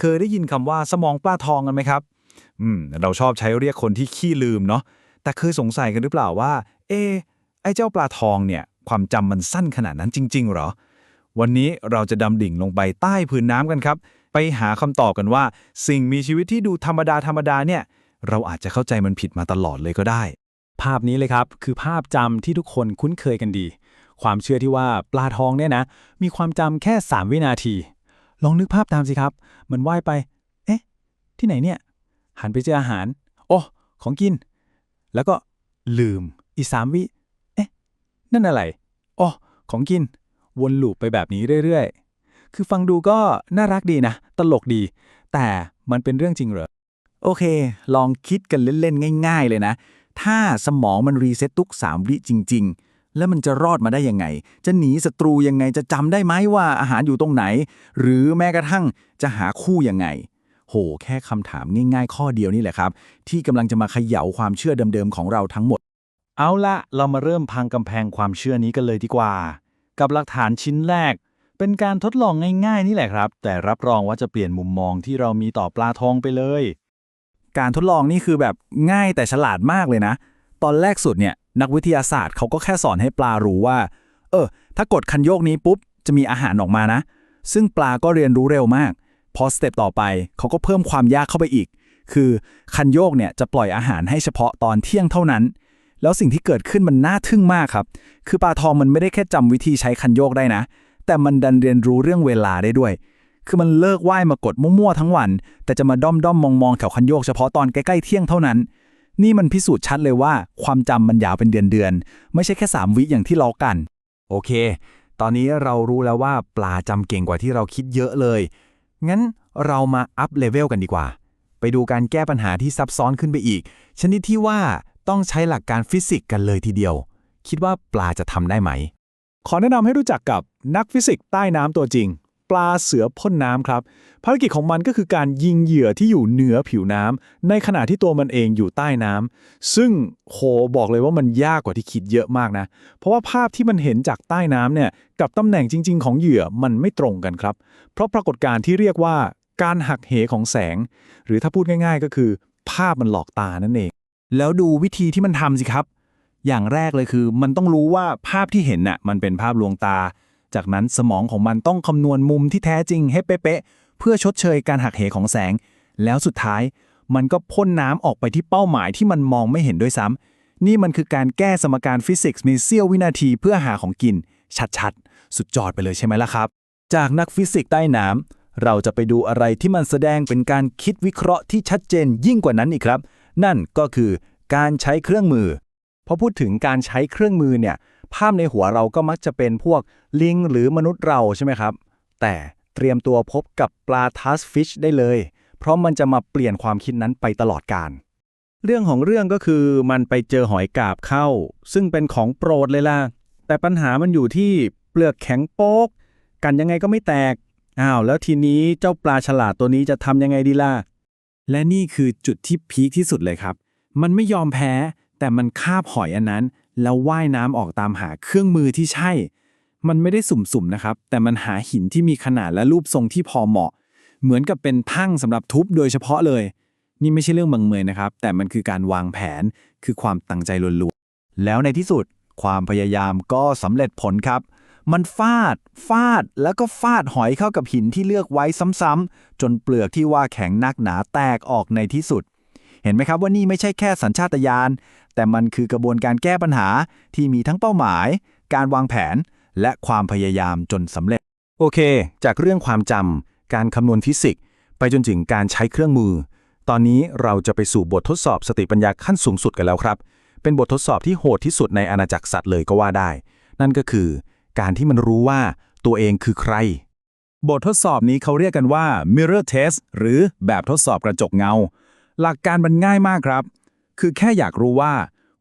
เคยได้ยินคำว่าสมองปลาทองกันไหมครับ อืม เราชอบใช้เรียกคนที่ขี้ลืมเนาะ แต่เคยสงสัยกันหรือเปล่าว่า เอ ไอ้เจ้าปลาทองเนี่ย ความจำมันสั้นขนาดนั้นจริง ๆ หรอ วันนี้เราจะดำดิ่งลงไปใต้พื้นน้ำกันครับ ไปหาคำตอบกันว่า สิ่งมีชีวิตที่ดูธรรมดาธรรมดาเนี่ย เราอาจจะเข้าใจมันผิดมาตลอดเลยก็ได้ ภาพนี้เลยครับ คือภาพจำที่ทุกคนคุ้นเคยกันดี ความเชื่อที่ว่าปลาทองเนี่ยนะ มีความจำแค่ 3 วินาที ลองนึกภาพตามสิครับ มันว่ายไป เอ๊ะ ที่ไหนเนี่ย หันไปเจออาหาร โอ้ของกิน แล้วก็ลืม อีสามวิ เอ๊ะ นั่นอะไรอ๋อของกิน วนลูปไปแบบนี้เรื่อยๆ คือฟังดูก็น่ารักดีนะ ตลกดี แต่มันเป็นเรื่องจริงเหรอ โอเค ลองคิดกันเล่นๆ ง่าย ๆ เลยนะ ถ้าสมองมันรีเซ็ตทุก 3 วิจริง ๆ แล้วมันจะรอดมาได้ยังไง จะหนีศัตรูยังไง จะจำได้ไหมว่าอาหารอยู่ตรงไหน หรือแม้กระทั่งจะหาคู่ยังไง โห แค่คำถามง่ายๆ ข้อเดียวนี่แหละครับ ที่กำลังจะมาเขย่าความเชื่อเดิมๆของเราทั้งหมด เอาละเรามาเริ่มพังกำแพงความเชื่อนี้กันเลยดีกว่า กับหลักฐานชิ้นแรก เป็นการทดลองง่ายๆ นี่แหละครับ แต่รับรองว่าจะเปลี่ยนมุมมองที่เรามีต่อปลาทองไปเลย การทดลองนี่คือแบบง่ายแต่ฉลาดมากเลยนะ ตอนแรกสุดเนี่ย นักวิทยาศาสตร์เขาก็แค่สอนให้ปลารู้ว่า เออ ถ้ากดคันโยกนี้ปุ๊บ จะมีอาหารออกมานะ ซึ่งปลาก็เรียนรู้เร็วมาก พอสเต็ปต่อไปเขาก็เพิ่มความยากเข้าไปอีก คือคันโยกเนี่ยจะปล่อยอาหารให้เฉพาะตอนเที่ยงเท่านั้น แล้วสิ่งที่เกิดขึ้นมันน่าทึ่งมากครับ คือปลาทองมันไม่ได้แค่จำวิธีใช้คันโยกได้นะ แต่มันดันเรียนรู้เรื่องเวลาได้ด้วย คือมันเลิกว่ายมากดมั่วๆทั้งวัน แต่จะมาด้อมด้อมมองมองๆแถวคันโยกเฉพาะตอนใกล้ๆเที่ยงเท่านั้น นี่มันพิสูจน์ชัดเลยว่าความจำมันยาวเป็นเดือนๆ ไม่ใช่แค่ 3 วิอย่างที่ล้อกัน โอเค ตอนนี้เรารู้แล้วว่าปลาจำเก่งกว่าที่เราคิดเยอะเลย งั้นเรามาอัพเลเวลกันดีกว่า ไปดูการแก้ปัญหาที่ซับซ้อนขึ้นไปอีก ชนิดที่ว่าต้องใช้หลักการฟิสิกส์กันเลยทีเดียว คิดว่าปลาจะทำได้ไหม ขอแนะนำให้รู้จักกับนักฟิสิกส์ใต้น้ำตัวจริง ปลาเสือพ่นน้ำครับ ภารกิจของมันก็คือการยิงเหยื่อที่อยู่เหนือผิวน้ำในขณะที่ตัวมันเองอยู่ใต้น้ำซึ่งโหบอกเลยว่ามันยากกว่าที่คิดเยอะมากนะ เพราะว่าภาพที่มันเห็นจากใต้น้ำเนี่ยกับตำแหน่งจริง ๆ ของเหยื่อมันไม่ตรงกันครับ เพราะปรากฏการณ์ที่เรียกว่าการหักเหของแสง หรือถ้าพูดง่าย ๆ ก็คือ ภาพมันหลอกตานั่นเอง แล้วดูวิธีที่มันทำสิครับ อย่างแรกเลยคือ มันต้องรู้ว่าภาพที่เห็นน่ะมันเป็นภาพลวงตา จากนั้นสมองของมันต้องคำนวณมุมที่แท้จริงให้เป๊ะๆเพื่อชดเชยการหักเหของแสง แล้วสุดท้ายมันก็พ่นน้ำออกไปที่เป้าหมายที่มันมองไม่เห็นด้วยซ้ำนี่มันคือการแก้สมการฟิสิกส์ในเสี้ยววินาทีเพื่อหาของกิน ชัดๆ สุดยอดไปเลยใช่ไหมล่ะครับ จากนักฟิสิกส์ใต้น้ำเราจะไปดูอะไรที่มันแสดงเป็นการคิดวิเคราะห์ที่ชัดเจนยิ่งกว่านั้นอีกครับ นั่นก็คือการใช้เครื่องมือพอพูดถึงการใช้เครื่องมือเนี่ย ภาพในหัวเราก็มักจะเป็นพวกลิงหรือมนุษย์เราใช่ไหมครับ แต่เตรียมตัวพบกับปลาทัสฟิชได้เลย เพราะมันจะมาเปลี่ยนความคิดนั้นไปตลอดการ เรื่องของเรื่องก็คือมันไปเจอหอยกาบเข้า ซึ่งเป็นของโปรดเลยล่ะ แต่ปัญหามันอยู่ที่เปลือกแข็งโป๊ก กันยังไงก็ไม่แตก อ้าวแล้วทีนี้เจ้าปลาฉลาดตัวนี้จะทำยังไงดีล่ะ และนี่คือจุดที่พีคที่สุดเลยครับ มันไม่ยอมแพ้ แต่มันคาบหอยอันนั้น แล้วว่ายน้ำออกตามหาเครื่องมือที่ใช่ มันไม่ได้สุ่มๆนะครับ แต่มันหาหินที่มีขนาดและรูปทรงที่พอเหมาะ เหมือนกับเป็นทั้งสำหรับทุบโดยเฉพาะเลย นี่ไม่ใช่เรื่องบังเอิญนะครับ แต่มันคือการวางแผนคือความตั้งใจล้วนๆแล้วในที่สุดความพยายามก็สำเร็จผลครับ มันฟาด ฟาด แล้วก็ฟาดหอยเข้ากับหินที่เลือกไว้ซ้ำๆ จนเปลือกที่ว่าแข็งนักหนาแตกออกในที่สุด เห็นไหมครับว่านี่ไม่ใช่แค่สัญชาตญาณ แต่มันคือกระบวนการแก้ปัญหาที่มีทั้งเป้าหมาย การวางแผน และความพยายามจนสำเร็จ โอเค จากเรื่องความจำ การคำนวณฟิสิกส์ ไปจนถึงการใช้เครื่องมือ ตอนนี้เราจะไปสู่บททดสอบสติปัญญาขั้นสูงสุดกันแล้วครับ เป็นบททดสอบที่โหดที่สุดในอาณาจักรสัตว์เลยก็ว่าได้ นั่นก็คือ การที่มันรู้ว่าตัวเองคือใคร บททดสอบนี้เขาเรียกกันว่า mirror test หรือแบบทดสอบกระจกเงา หลักการมันง่ายมากครับ คือแค่อยากรู้ว่า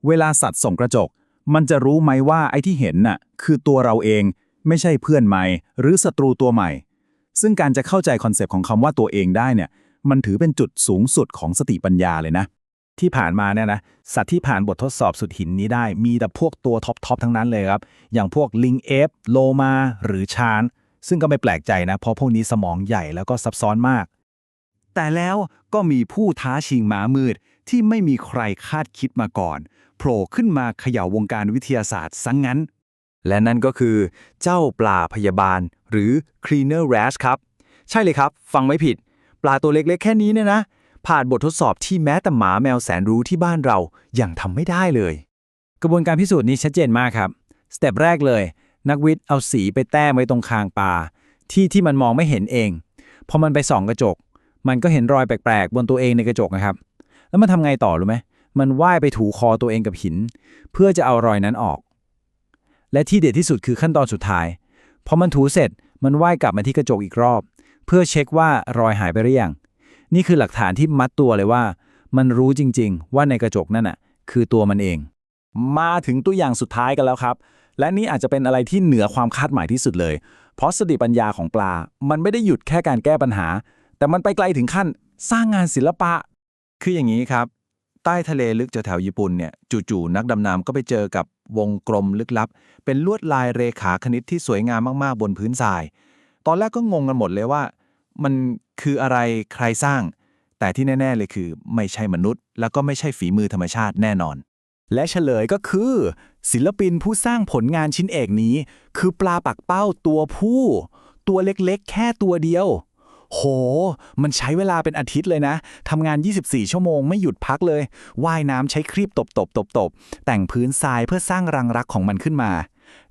เวลาสัตว์ส่องกระจก มันจะรู้ไหมว่าไอ้ที่เห็นน่ะคือตัวเราเอง ไม่ใช่เพื่อนใหม่ หรือศัตรูตัวใหม่ ซึ่งการจะเข้าใจคอนเซปต์ของคำว่าตัวเองได้เนี่ย มันถือเป็นจุดสูงสุดของสติปัญญาเลยนะ ที่ผ่านมาเนี่ยนะ สัตว์ที่ผ่านบททดสอบสุดหินนี้ได้ มีแต่พวกตัวท็อปๆทั้งนั้นเลยครับ อย่างพวกลิงเอฟโลมา หรือชาน ซึ่งก็ไม่แปลกใจนะ เพราะพวกนี้สมองใหญ่แล้วก็ซับซ้อนมาก แต่แล้วก็มีผู้ท้าชิงหมามืดที่ไม่มีใครคาดคิดมาก่อนโผล่ขึ้นมาเขย่าวงการวิทยาศาสตร์ซังงั้น และนั่นก็คือ เจ้าปลาพยาบาล หรือ cleaner wrasse ครับ ใช่เลยครับ ฟังไม่ผิด ปลาตัวเล็กๆ แค่นี้เนี่ยนะ ผ่านบททดสอบที่แม้แต่หมาแมวแสนรู้ที่บ้านเรายังทำไม่ได้เลย กระบวนการพิสูจน์นี้ชัดเจนมากครับ สเต็ปแรกเลย นักวิทย์เอาสีไปแต้มไว้ตรงคางปลาที่ที่มันมองไม่เห็นเองพอมันไปส่องกระจก มันก็เห็นรอยแปลกๆ บนตัวเองในกระจกนะครับ แล้วมันทำไงต่อรู้ไหม มันว่ายไปถูคอตัวเองกับหิน เพื่อจะเอารอยนั้นออก และที่เด็ดที่สุดคือขั้นตอนสุดท้าย พอมันถูเสร็จ มันว่ายกลับมาที่กระจกอีกรอบ เพื่อเช็คว่ารอยหายไปหรือยัง นี่คือหลักฐานที่มัดตัวเลยว่า มันรู้จริง ๆ ว่าในกระจกนั่นน่ะ คือตัวมันเอง มาถึงตัวอย่างสุดท้ายกันแล้วครับ และนี่อาจจะเป็นอะไรที่เหนือความคาดหมายที่สุดเลย เพราะสติปัญญาของปลา มันไม่ได้หยุดแค่การแก้ปัญหา แต่มันไปไกลถึงขั้นสร้างงานศิลปะ คืออย่างนี้ครับ ใต้ทะเลลึกแถวญี่ปุ่นเนี่ยจู่ๆนักดำน้ำก็ไปเจอกับวงกลมลึกลับ เป็นลวดลายเรขาคณิตที่สวยงามมากๆ บนพื้นทราย ตอนแรกก็งงกันหมดเลยว่า มันคืออะไรใครสร้าง แต่ที่แน่ ๆเลยคือ ไม่ใช่มนุษย์ แล้วก็ไม่ใช่ฝีมือธรรมชาติแน่นอน และเฉลยก็คือ ศิลปินผู้สร้างผลงานชิ้นเอกนี้ คือปลาปักเป้าตัวผู้ ตัวเล็กๆ แค่ตัวเดียว โห มันใช้เวลาเป็นอาทิตย์เลยนะทำงาน 24 ชั่วโมงไม่หยุดพักเลย ว่ายน้ำใช้ครีบตบๆตบๆแต่งพื้นทรายเพื่อสร้างรังรักของมันขึ้นมา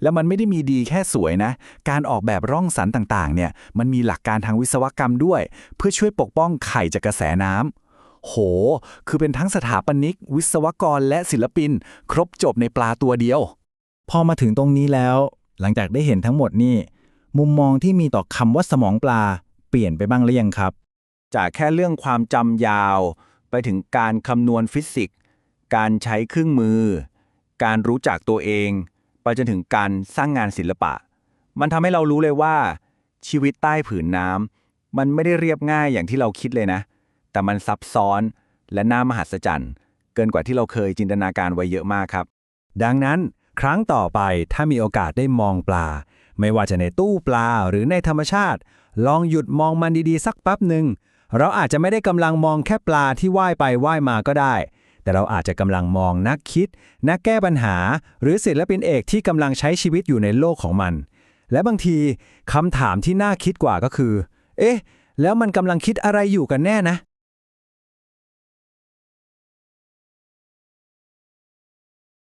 แล้วมันไม่ได้มีดีแค่สวยนะ การออกแบบร่องสันต่างๆ เนี่ย มันมีหลักการทางวิศวกรรมด้วย เพื่อช่วยปกป้องไข่จากกระแสน้ำโห คือเป็นทั้งสถาปนิก วิศวกรและศิลปิน ครบจบในปลาตัวเดียว พอมาถึงตรงนี้แล้ว หลังจากได้เห็นทั้งหมดนี่ มุมมองที่มีต่อคำว่าสมองปลา เปลี่ยนไปบ้างหรือยังครับ จากแค่เรื่องความจำยาว ไปถึงการคำนวณฟิสิกส์ การใช้เครื่องมือ การรู้จักตัวเอง ไปจนถึงการสร้างงานศิลปะ มันทำให้เรารู้เลยว่า ชีวิตใต้ผืนน้ำมันไม่ได้เรียบง่ายอย่างที่เราคิดเลยนะ แต่มันซับซ้อนและน่ามหัศจรรย์ เกินกว่าที่เราเคยจินตนาการไว้เยอะมากครับ ดังนั้นครั้งต่อไปถ้ามีโอกาสได้มองปลา ไม่ว่าจะในตู้ปลาหรือในธรรมชาติ ลองหยุดมองมันดีๆ สักแป๊บหนึ่ง เราอาจจะไม่ได้กำลังมองแค่ปลาที่ว่ายไปว่ายมาก็ได้ แต่เราอาจจะกำลังมองนักคิด นักแก้ปัญหา หรือศิลปินเอกที่กำลังใช้ชีวิตอยู่ในโลกของมัน และบางทีคำถามที่น่าคิดกว่าก็คือ เอ๊ะ แล้วมันกำลังคิดอะไรอยู่กันแน่นะ